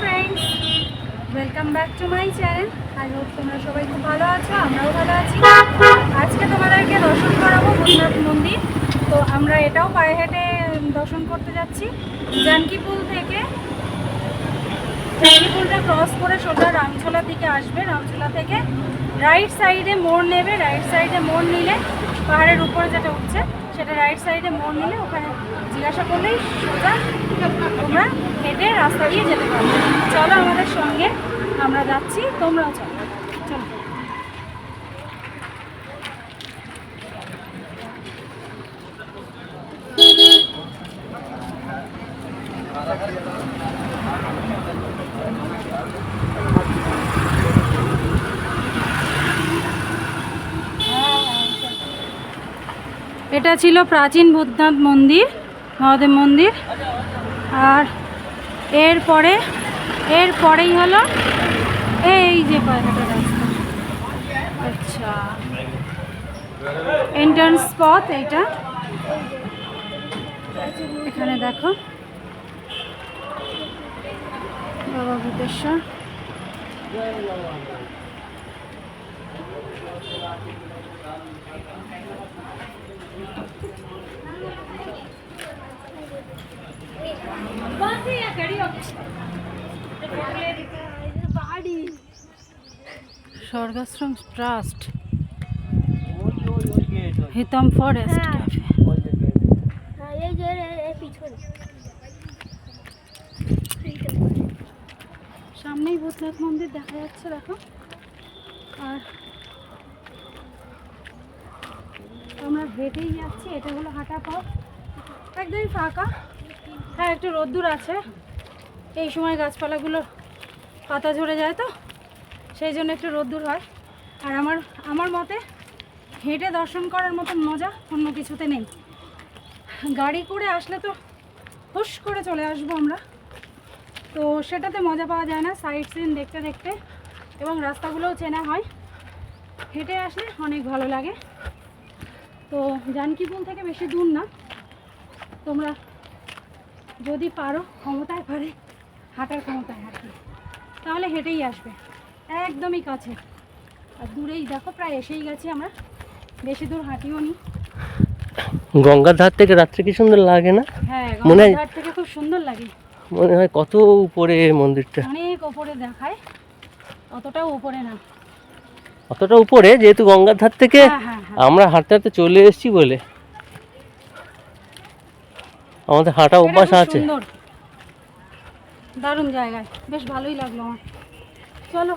Friends welcome back to my channel I hope তোমরা সবাই খুব ভালো আছো, আমরাও ভালো আছি। আজকে তোমাদেরকে দর্শন করাবো ভূতনাথ মন্দির। তো আমরা এটাও পায়ে হেঁটে দর্শন করতে যাচ্ছি। জানকিপুল থেকে জানকিপুলটা ক্রস করে সোজা রামছোলা দিকে আসবে। রামছোলা থেকে রাইট সাইডে মোড় নেবে। রাইট সাইডে মোড় নিলে পাহাড়ের উপরে যেটা উঠছে, সেটা রাইট সাইডে মোড় নিলে ওখানে জিজ্ঞাসা করলেই সোজা তোমরা হেঁটে রাস্তা দিয়ে যেতে পারবে। চলো আমাদের সঙ্গে, আমরা যাচ্ছি, তোমরাও চলো। এটা ছিল প্রাচীন ভূতনাথ মন্দির, মহাদেব মন্দির। আর এরপরে এর পরেই হলো এই যে পায়রাটা রাস্তা। আচ্ছা। এন্ট্রান্স পথ এইটা। এখানে দেখো। বাবা ভূতেশ্বর স্বর্গাশ্রম ট্রাস্ট হিতম ফরেস্ট হ্যাঁ। ক্যাফে হ্যাঁ, এই যে এর- এর পিছনে সামনেই ভূতনাথ মন্দির দেখা যাচ্ছে দেখো আর আমরা হেঁটেই যাচ্ছি এটা হলো হাঁটা পথ একদমই ফাঁকা হ্যাঁ একটু রোদ্দুর আছে এই সময় গাছপালাগুলো পাতা ঝরে যায় তো সেই জন্য একটু রোদ্দুর হয়। আর আমার আমার মতে হেঁটে দর্শন করার মতন মজা অন্য কিছুতে নেই। গাড়ি করে আসলে তো হুশ করে চলে আসব আমরা। তো সেটাতে মজা পাওয়া যায় না সাইড সিন দেখতে দেখতে এবং রাস্তাগুলোও চেনা হয়। হেঁটে আসলে অনেক ভালো লাগে। তো জানকিপুল থেকে বেশি দূর না। তোমরা যদি পারো ক্ষমতায় পারে, হাঁটার ক্ষমতায় হাঁটবে। তাহলে হেঁটেই আসবে। একদমই কাছে। আর দূরেই দেখো প্রায় এসেই গেছি আমরা। বেশি দূর হাঁটিও নি। গঙ্গার ধার থেকে রাত্রে কি সুন্দর লাগে না? হ্যাঁ মনে হয়- ঘাট থেকে খুব সুন্দর লাগে। মনে হয় কত উপরে মন্দিরটা। অনেক ওপরে দেখায়। অতটাও উপরে না। অতটা উপরে যেহেতু গঙ্গার ধার থেকে হ্যাঁ হ্যাঁ হ্যাঁ। আমরা হাঁটতে হাঁটতে চলে এসেছি বলে। আমাদের হাঁটা অভ্যাস আছে। সুন্দর। দারুণ জায়গায়। বেশ ভালোই লাগল আমার। চলো।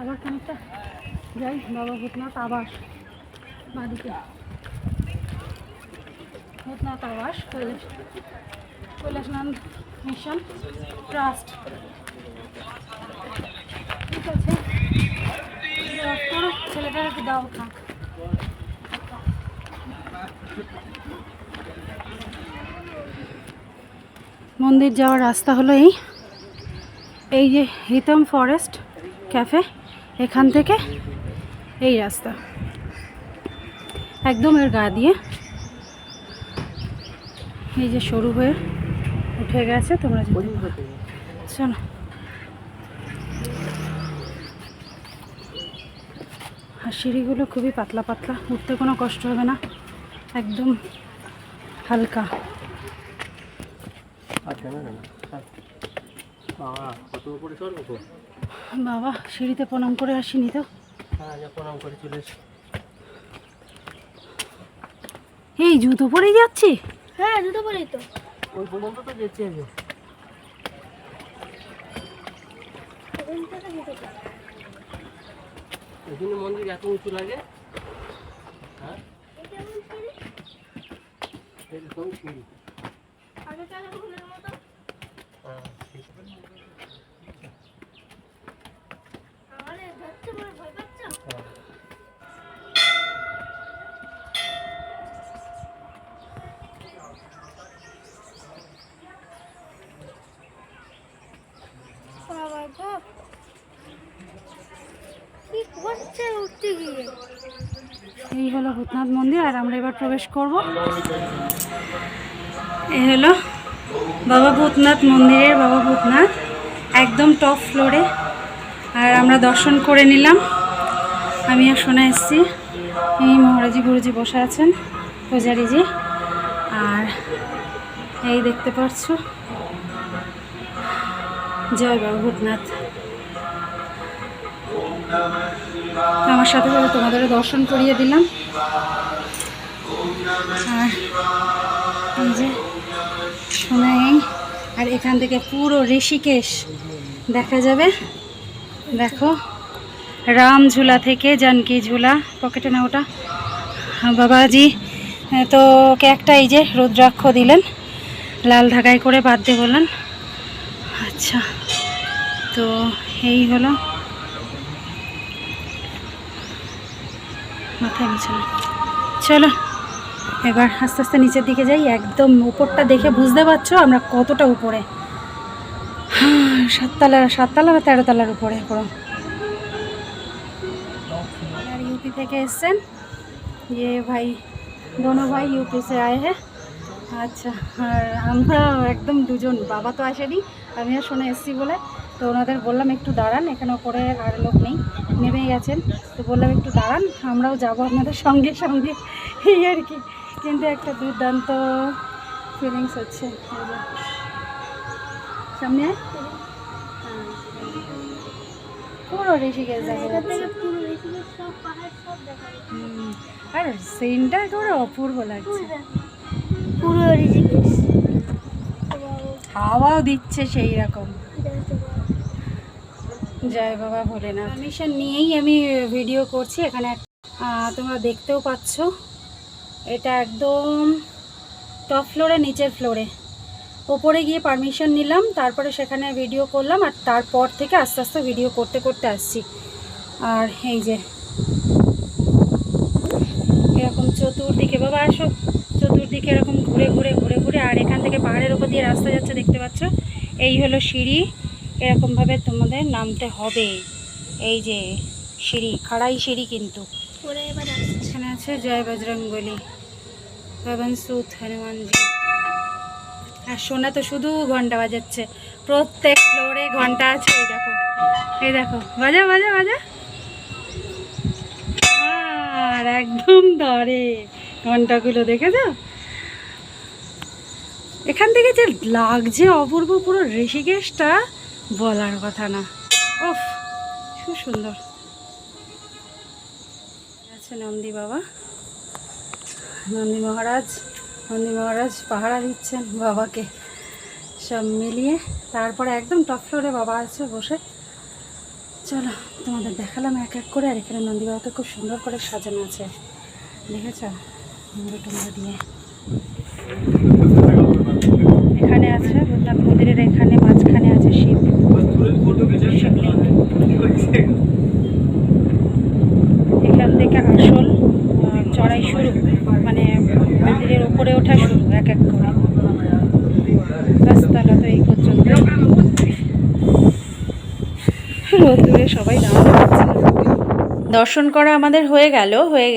আবার খানিকটা যাই, বাবা ভূতনাথ আবাস বাড়িতে ভূতনাথ আবাস কৈলাস কৈলাসনন্দ মিশন ট্রাস্ট। ঠিক আছে। করো দাও, থাক। মন্দির যাওয়ার রাস্তা হলো এই। এই যে হিতম ফরেস্ট ক্যাফে। এখান থেকে এই রাস্তা। একদম এর গা দিয়ে। এই যে সরু হয়ে উঠে গেছে তোমরা। চলো আর সিঁড়িগুলো খুবই পাতলা পাতলা উঠতে কোনো কষ্ট হবে না একদম হালকা। আচ্ছা না না কত উপরে বাবা সিঁড়িতে প্রণাম করে আসিনি তো? হ্যাঁ প্রণাম করে চলে এই জুতো পরেই যাচ্ছি? হ্যাঁ জুতো বলেই তো। ওই পর্যন্ত তো যেতে হবে ওই জন্য মন্দির এত উঁচু লাগে? হ্যাঁ? এটা এমন সিঁড়ি, এরকম সিঁড়ি? আগে চালা ফুলের মতো হ্যাঁ ঠিক আছে। আমার এ ধরছে বলে ভয় পাচ্ছ হ্যাঁ। বাবা গো কি করছে উঠতে গিয়ে এই হলো ভূতনাথ মন্দির, আর আমরা এবার প্রবেশ করব। এই হলো বাবা ভূতনাথ মন্দিরের বাবা ভূতনাথ, একদম টপ ফ্লোরে আর আমরা দর্শন করে নিলাম। আমি আর শোনা এসেছি। এই মহারাজি গুরুজি বসে আছেন পূজারিজি আর এই দেখতে পাচ্ছ, জয় বাবা ভূতনাথ। আমার সাথে সাথে তোমাদের দর্শন করিয়ে দিলাম। আর এই যে আর এখান থেকে পুরো ঋষিকেশ দেখা যাবে। দেখো রাম ঝুলা থেকে জানকি ঝুলা পকেটে না ওটা? হ্যাঁ, বাবাজি তো ওকে একটা এই যে রুদ্রাক্ষ দিলেন লাল ধাগায় করে বাঁধতে বললেন। আচ্ছা তো এই হলো মাথায় বিছানা চলো, এবার আস্তে আস্তে নিচের দিকে যাই। একদম উপরটা দেখে বুঝতে পারছ আমরা কতটা উপরে। হ্যাঁ সাততলা সাততলা বা তেরোতলার উপরে পুরো আর ইউপি থেকে এসছেন। ইয়ে ভাই, দোনো ভাই ইউপি সে আয়ে হ্যাঁ? আচ্ছা আর আমরা একদম দুজন, বাবা তো আসেনি আমি আর শোনা এসছি বলে। তো ওনাদের বললাম একটু দাঁড়ান এখানে ওপরে আর লোক নেই। নেমে গেছেন। তো বললাম একটু দাঁড়ান আমরাও যাব আপনাদের সঙ্গে সঙ্গে। এই আর কি। কিন্তু একটা দুর্দান্ত ফিলিংস হচ্ছে। সামনে হ্যাঁ। পুরো ঋষিকেশ দেখা সব দেখা আর সিনটা একেবারে অপূর্ব লাগছে। পুরো ঋষিকেশ। হাওয়াও দিচ্ছে সেই রকম। জয় বাবা ভোলেনাথ পারমিশন নিয়েই আমি ভিডিও করছি। এখানে তোমরা দেখতেও পাচ্ছ। এটা একদম টপ ফ্লোরে নিচের ফ্লোরে ওপরে গিয়ে পারমিশন নিলাম, তারপরে সেখানে ভিডিও করলাম, আর তারপর থেকে আস্তে আস্তে ভিডিও করতে করতে আসছি। আর এই যে, এরকম চতুর্দিকে বাবা আসো, চতুর্দিকে এরকম ঘুরে ঘুরে ঘুরে ঘুরে, আর এখান থেকে পাহাড়ের ওপর দিয়ে রাস্তা যাচ্ছে, দেখতে পাচ্ছ? এই হলো সিঁড়ি। এরকমভাবে তোমাদের নামতে হবে। এই যে সিঁড়ি খাড়াই সিঁড়ি কিন্তু। এখানে আছে জয় বজরঙ্গলি পবন সুত হনুমানজি। আর সোনা তো শুধু ঘণ্টা বাজাচ্ছে। প্রত্যেক ফ্লোরে ঘণ্টা আছে এই দেখো। এই দেখো বাজা বাজা বাজা। আর একদম ধরে ঘন্টাগুলো দেখেছ? এখান থেকে যে লাগছে অপূর্ব পুরো ঋষিকেশটা বলার কথা না। ওফ খুব সুন্দর। আছে নন্দী বাবা? নন্দী মহারাজ নন্দী মহারাজ পাহারা দিচ্ছেন বাবাকে। সব মিলিয়ে তারপরে একদম টপ ফ্লোরে বাবা আছে বসে। চলো, তোমাদের দেখালাম এক এক করে, আর এখানে নন্দী বাবাকে খুব সুন্দর করে সাজানো আছে। দেখেছ? মুড়ো টুমড়ো দিয়ে এখানে আছে ভূতনাথ মন্দিরের এখানে মাঝখানে আছে শিব শিবলিঙ্গ এখান থেকে আসল আহ, চড়াই শুরু মানে মন্দিরের উপরে ওঠা শুরু এক এক করে রাস্তাটা তো এই পর্যন্ত রোদ্দুরে সবাই দাঁড়াতে পারছে দর্শন করা আমাদের হয়ে গেল। হয়ে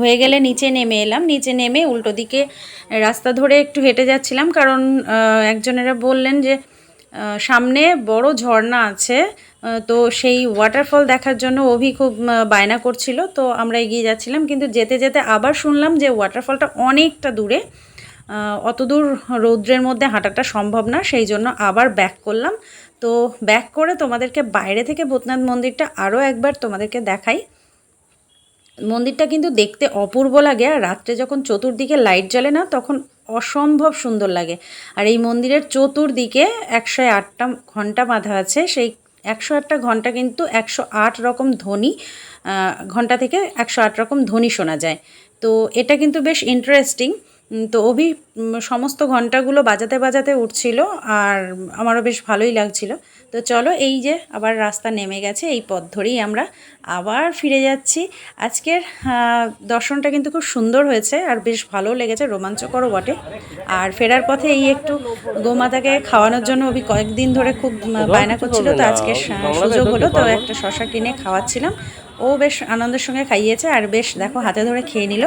হয়ে গেলে নিচে নেমে এলাম। নিচে নেমে উল্টো দিকে রাস্তা ধরে একটু হেঁটে যাচ্ছিলাম কারণ একজনেরা বললেন যে সামনে বড় ঝর্ণা আছে। তো সেই ওয়াটারফল দেখার জন্য অভি খুব বায়না করছিল। তো আমরা এগিয়ে যাচ্ছিলাম কিন্তু যেতে যেতে আবার শুনলাম যে ওয়াটারফলটা অনেকটা দূরে। অত দূর রৌদ্রের মধ্যে হাঁটাটা সম্ভব না। সেই জন্য আবার ব্যাক করলাম। তো ব্যাক করে তোমাদেরকে বাইরে থেকে ভূতনাথ মন্দিরটা আরও একবার তোমাদেরকে দেখাই। মন্দিরটা কিন্তু দেখতে অপূর্ব লাগে আর রাত্রে যখন চতুর্দিকে লাইট জ্বলে না, তখন অসম্ভব সুন্দর লাগে। আর এই মন্দিরের চতুর্দিকে একশো আটটা ঘণ্টা বাঁধা আছে, সেই একশো আটটা ঘণ্টা কিন্তু একশো আট রকম ধ্বনি ঘণ্টা থেকে একশো আট রকম ধ্বনি শোনা যায়। তো এটা কিন্তু বেশ ইন্টারেস্টিং তো অভি সমস্ত ঘন্টাগুলো বাজাতে বাজাতে উঠছিল আর আমারও বেশ ভালোই লাগছিল। তো চলো এই যে আবার রাস্তা নেমে গেছে এই পথ ধরেই আমরা আবার ফিরে যাচ্ছি। আজকের দর্শনটা কিন্তু খুব সুন্দর হয়েছে আর বেশ ভালো লেগেছে রোমাঞ্চকরও বটে। আর ফেরার পথে এই একটু গোমাতাকে খাওয়ানোর জন্য অভি কয়েকদিন ধরে খুব বায়না করছিল তো আজকে সুযোগ হলো তো একটা শশা কিনে খাওয়াচ্ছিলাম। ও বেশ আনন্দের সঙ্গে খাইয়েছে আর বেশ দেখো হাতে ধরে খেয়ে নিল।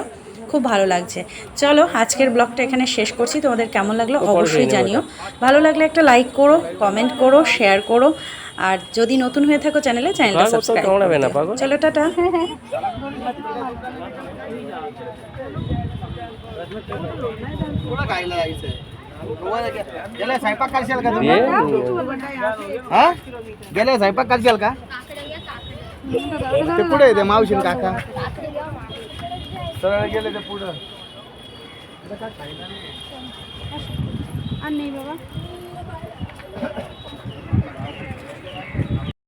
খুব ভালো লাগছে চলো আজকের ব্লগটা এখানে শেষ করছি তোমাদের কেমন লাগলো পরে অবশ্যই খেয়ে নেবো জানিও ভালো লাগলে একটা লাইক করো কমেন্ট করো শেয়ার করো আর যদি নতুন হয়ে থাকো চ্যানেলে চ্যানেলটা পাগল তো সাবস্ক্রাইব কামড়াবে না পাগল চলো টাটা गेले स्वयंपाक करशाल का দিয়ে तुम्ही हा गेले स्वयंपाक करशाल का ते पुढे येते मावशीन काका सरळ गेले ते पुढं. आणि बाबा.